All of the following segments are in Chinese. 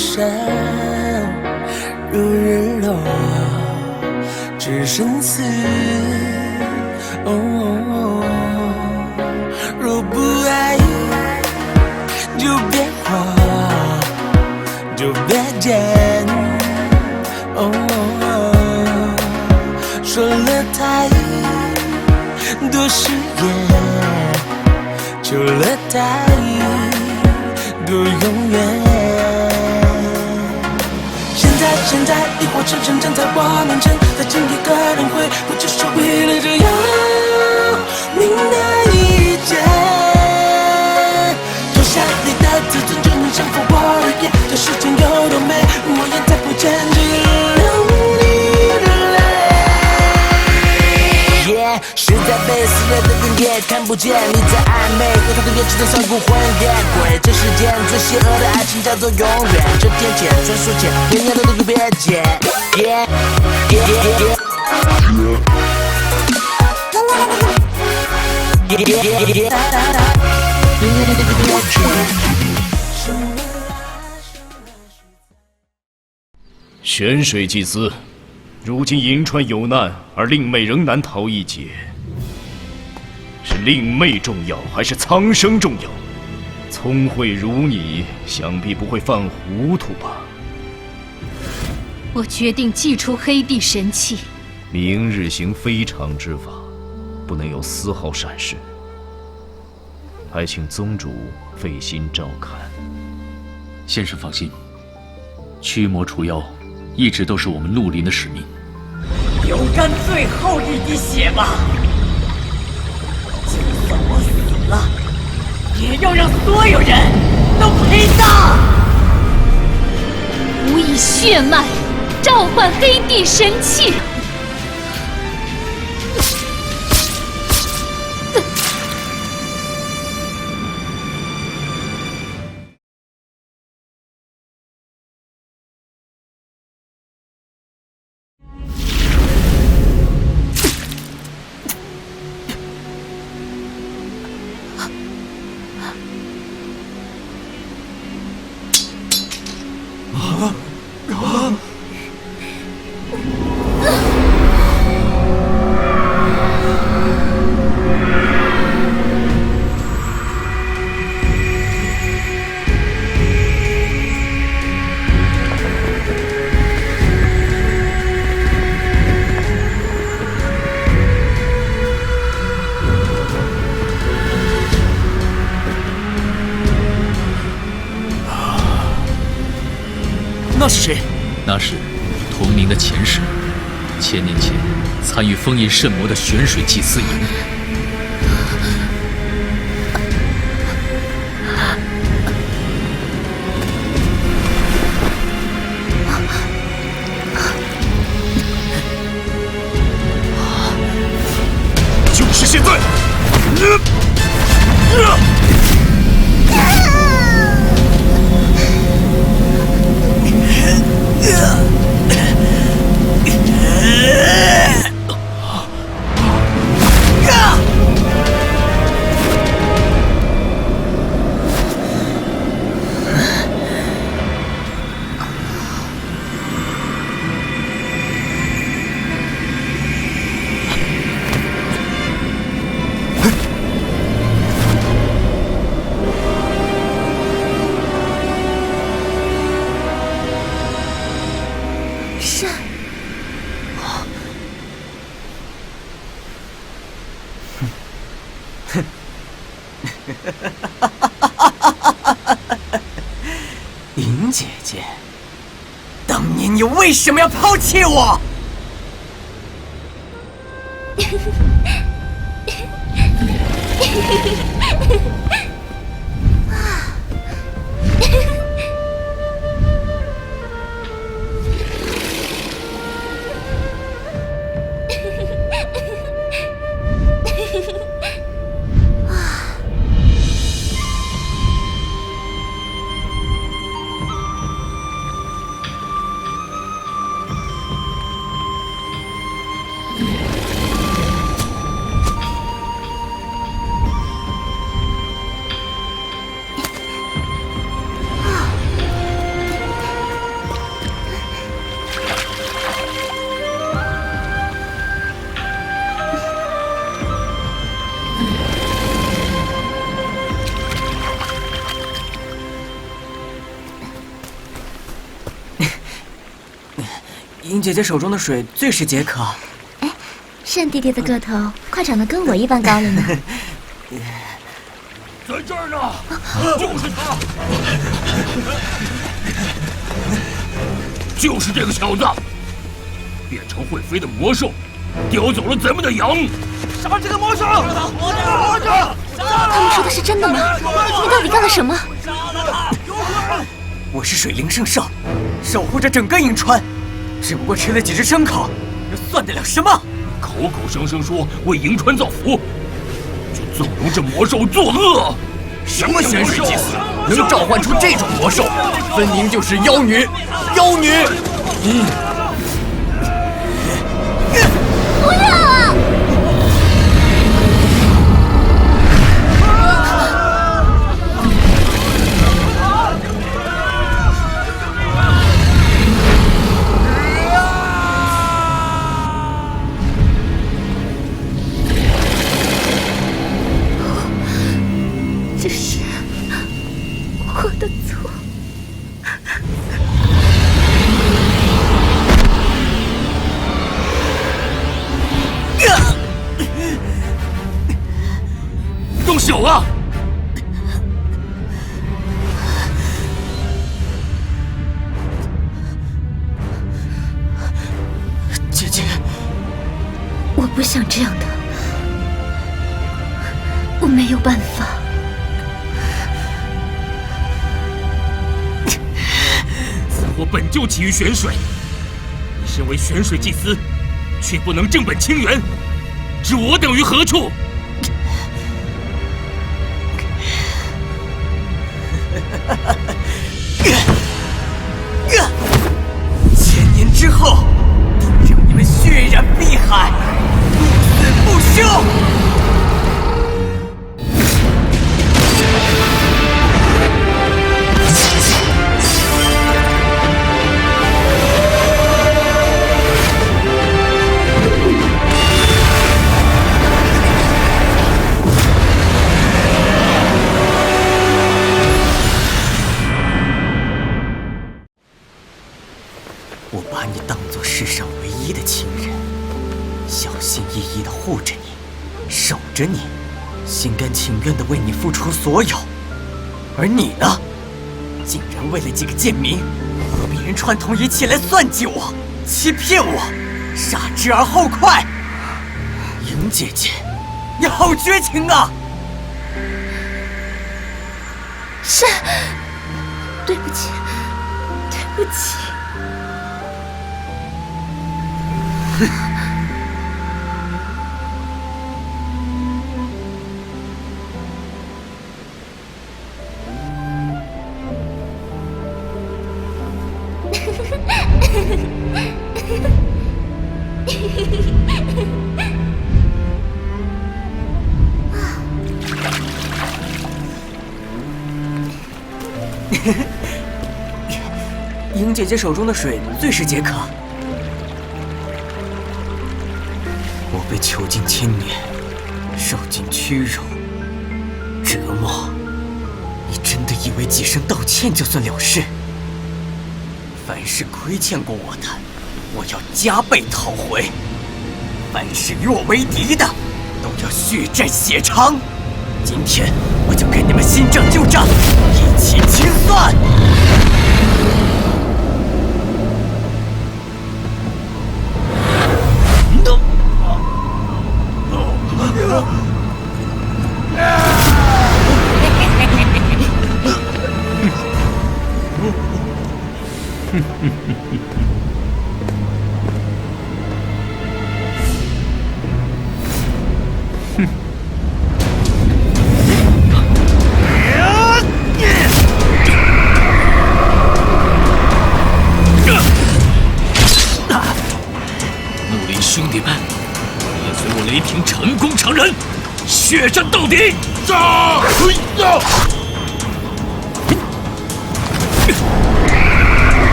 山，如日落，只生死。若不爱，就别活，就别见。哦说了太多誓言，求了太多永远。现在，现在，萤火虫正站在我面前，在今夜的轮回，不就是为了这样明的一切？脱下你的自尊，就能征服我的眼。这世间有多美，我也再不见，在被撕裂的人也看不见，你在暧昧，有他的眼睛在算孤魂野鬼。这世间最邪恶的爱情叫做永远，这天前转数前，年年的都别解。Yeah yeah yeah yeah yeah。玄水祭司，如今银川有难，而令妹仍难逃一劫，令妹重要还是苍生重要？聪慧如你，想必不会犯糊涂吧？我决定祭出黑帝神器。明日行非常之法，不能有丝毫闪失。还请宗主费心照看。先生放心，驱魔除妖，一直都是我们绿林的使命。流干最后一滴血吧！了，也要让所有人都陪葬！吾以血脉召唤黑帝神器。是谁？那是同名的前世，千年前参与封印圣魔的玄水祭司营。银姐姐，当年你为什么要抛弃我？莹姐姐手中的水最是解渴。哎单弟弟的个头快长得跟我一般高了呢。在这儿呢，就是他，就是这个小子，变成会飞的魔兽，叼走了咱们的羊。杀这个魔兽！活着，活着！他们说的是真的吗？你到底干了什么？杀了他我是水灵圣兽，守护着整个银川，只不过吃了几只牲口，又算得了什么？口口声声说为银川造福，却纵容这魔兽作恶。什么玄水祭司能召唤出这种魔兽？分明就是妖女！妖女！嗯。不想这样的，我没有办法。此火本就起于玄水，你身为玄水祭司，却不能正本清源，置我等于何处？几个贱民和别人串通一气来算计我、欺骗我，杀之而后快。莹姐姐，你好绝情啊！是，对不起，对不起。嘿嘿莹姐姐手中的水最是解渴。我被囚禁千年，受尽屈辱、折磨，你真的以为几声道歉就算了事？凡是亏欠过我的，我要加倍讨回；凡是与我为敌的，都要血债血偿。今天我就跟你们新账旧账一起清算。木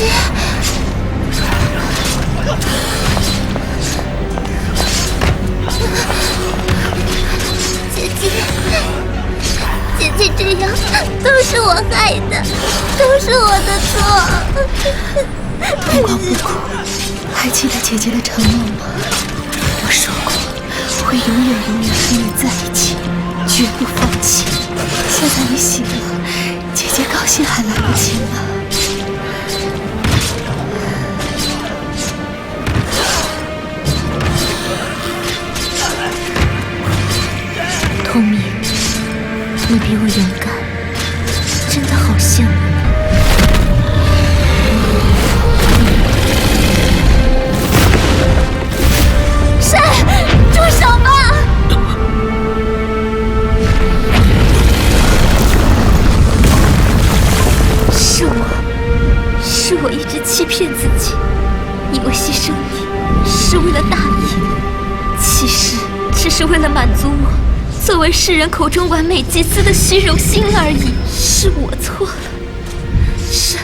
姐姐，姐姐，姐这样都是我害的，都是我的错。阳光不哭，还记得姐姐的承诺吗？我说过，会永远永远和你在一起，绝不放弃。现在你醒了，姐姐高兴还来不及呢。你比我勇人口中完美祭司的虚荣心而已。是我错了，是，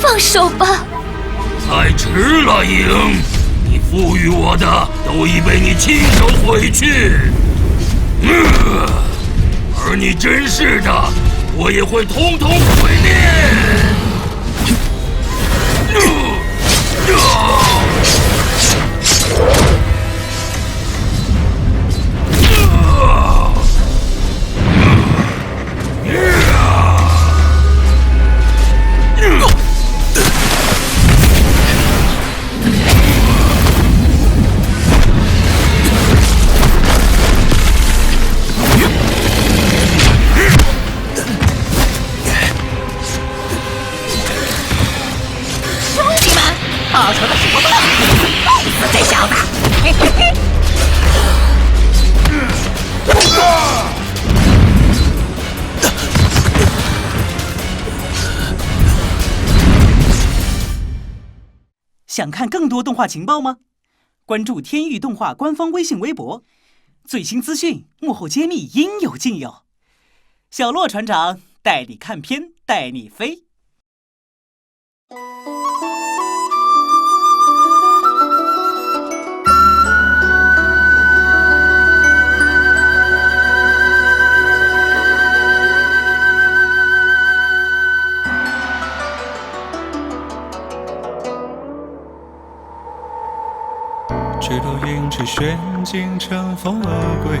放手吧。太迟了，影！你赋予我的都已被你亲手毁去，呃而你珍视的，我也会统统毁灭。多动画情报吗？关注天域动画官方微信微博，最新资讯、幕后揭秘应有尽有。小洛船长带你看片，带你飞。竟，乘风而归。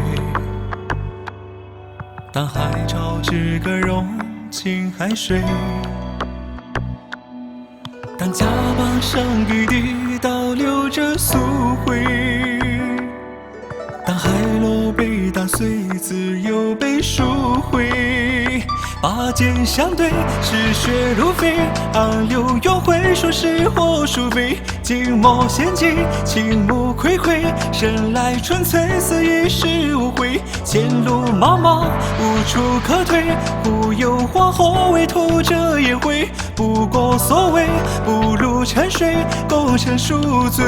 当海潮之歌融进海水，当甲板上雨滴倒流着苏灰，海螺被打碎，自由被赎回。拔剑相对，嗜血如飞，暗流涌回，说是火属非。静默陷阱，青木睽睽，生来纯粹，死亦是无悔。前路茫茫，无处可退，忽有黄河为吐着烟灰。不过所谓，不如沉睡，功成赎罪。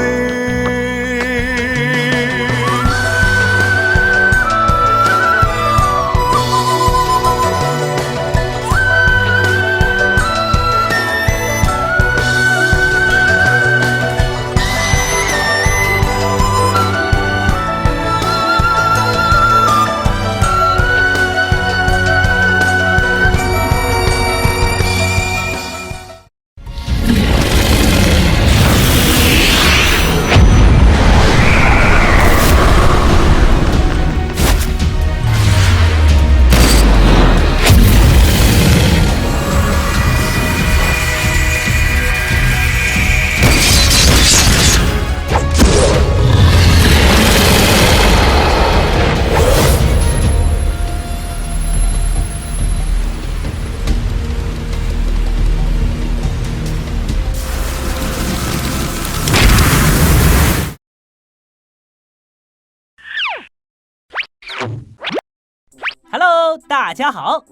大家好，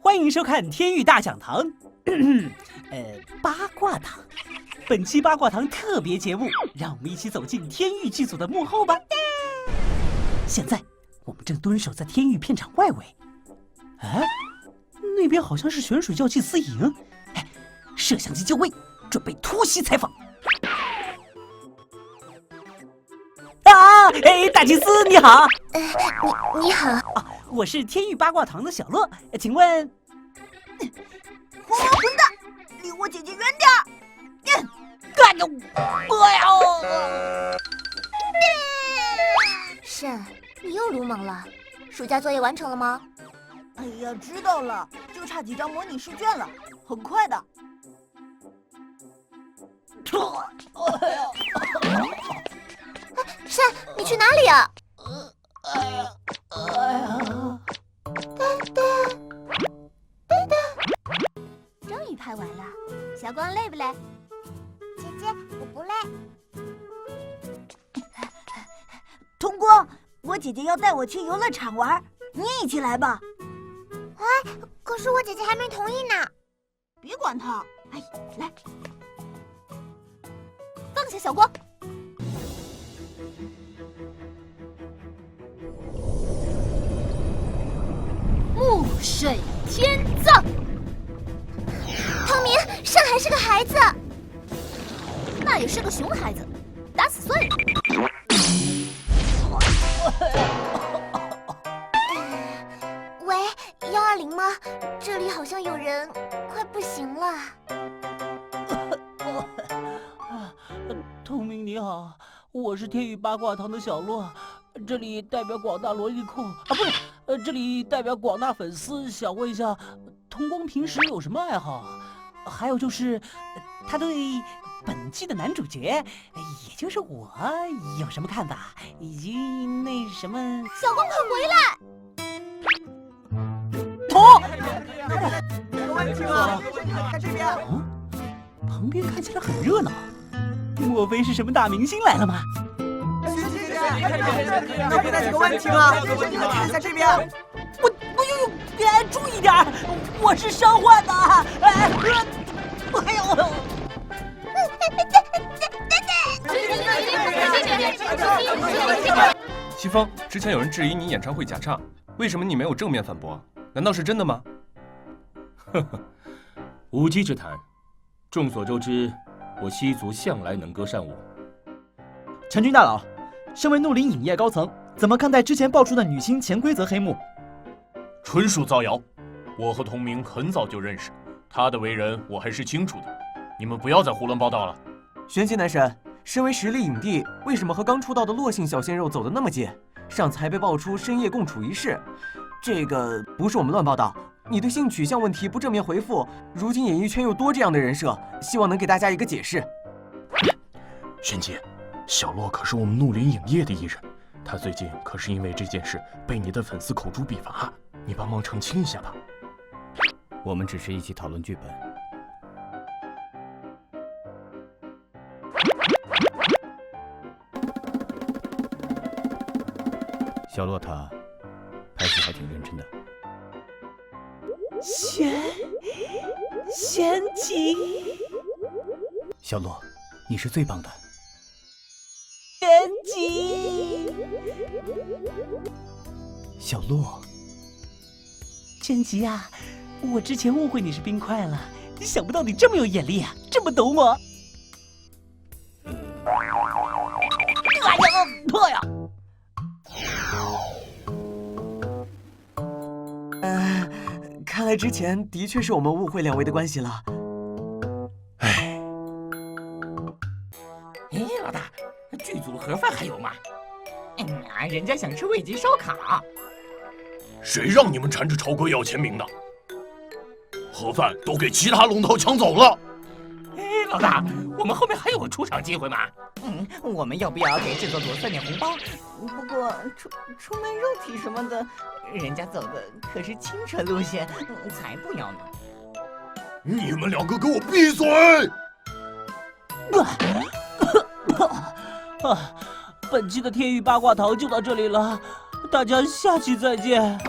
欢迎收看天域大讲堂，呃，八卦堂。本期八卦堂特别节目，让我们一起走进天域剧组的幕后吧。现在我们正蹲守在天域片场外围。哎，那边好像是玄水教祭司营。哎，摄像机就位，准备突袭采访。啊，哎，大祭司你好。你你好，啊，我是天域八卦堂的小洛，请问，混蛋，离我姐姐远点儿！嗯，干的我呀！慎，你又鲁莽了。暑假作业完成了吗？哎呀，知道了，就差几张模拟试卷了，很快的。慎，你去哪里呀？哎呀，哎呀！呆呆，呆呆，终于拍完了。小光累不累？姐姐，我不累。童光，我姐姐要带我去游乐场玩，你也一起来吧。哎，可是我姐姐还没同意呢。别管她，哎，来，放下小光。水天葬。透明，慎还是个孩子，那也是个熊孩子，打死算了。喂，幺二零吗？这里好像有人，快不行了。透明你好，我是天宇八卦堂的小洛，这里代表广大萝莉控啊，不是，呃，这里代表广大粉丝，想问一下，童光平时有什么爱好？还有就是，他对本季的男主角，也就是我，有什么看法？以及那什么……小光，快回来！童，有问题吗？看这边。嗯，旁边看起来很热闹，莫非是什么大明星来了吗？谢谢姐姐，那边那几个问题吗？看一下这边。我，我呦呦，哎，注意点我是伤患的，哎，哎呦！西风，之前有人质疑你演唱会假唱，为什么你没有正面反驳？难道是真的吗？呵呵，无稽之谈。众所周知，我西族向来能歌善舞。陈军大佬，身为怒林影业高层，怎么看待之前爆出的女星潜规则黑幕？纯属造谣。我和童明很早就认识，他的为人我还是清楚的。你们不要再胡乱报道了。玄机男神，身为实力影帝，为什么和刚出道的洛姓小鲜肉走得那么近？上次还被爆出深夜共处一室，这个不是我们乱报道。你对性取向问题不正面回复，如今演艺圈又多这样的人设，希望能给大家一个解释。玄机，小洛可是我们怒林影业的艺人，他最近可是因为这件事被你的粉丝口诛笔伐，你帮忙澄清一下吧。我们只是一起讨论剧本。小洛他拍戏还挺认真的。玄玄机，小洛，你是最棒的。小洛，真吉啊！我之前误会你是冰块了，想不到你这么有眼力啊，这么懂我。哎呀，破呀！呃，看来之前的确是我们误会两位的关系了。哎，哎，老大，剧组盒饭还有吗？哎呀，人家想吃味极烧烤。谁让你们缠着超哥要签名的？盒饭都给其他龙头抢走了。哎，老大，我们后面还有个出场机会吗？嗯，我们要不要给制作组送点红包？不过出出卖肉体什么的，人家走的可是清纯路线，才不要呢。你们两个给我闭嘴！啊，本期的天域八卦堂就到这里了，大家下期再见。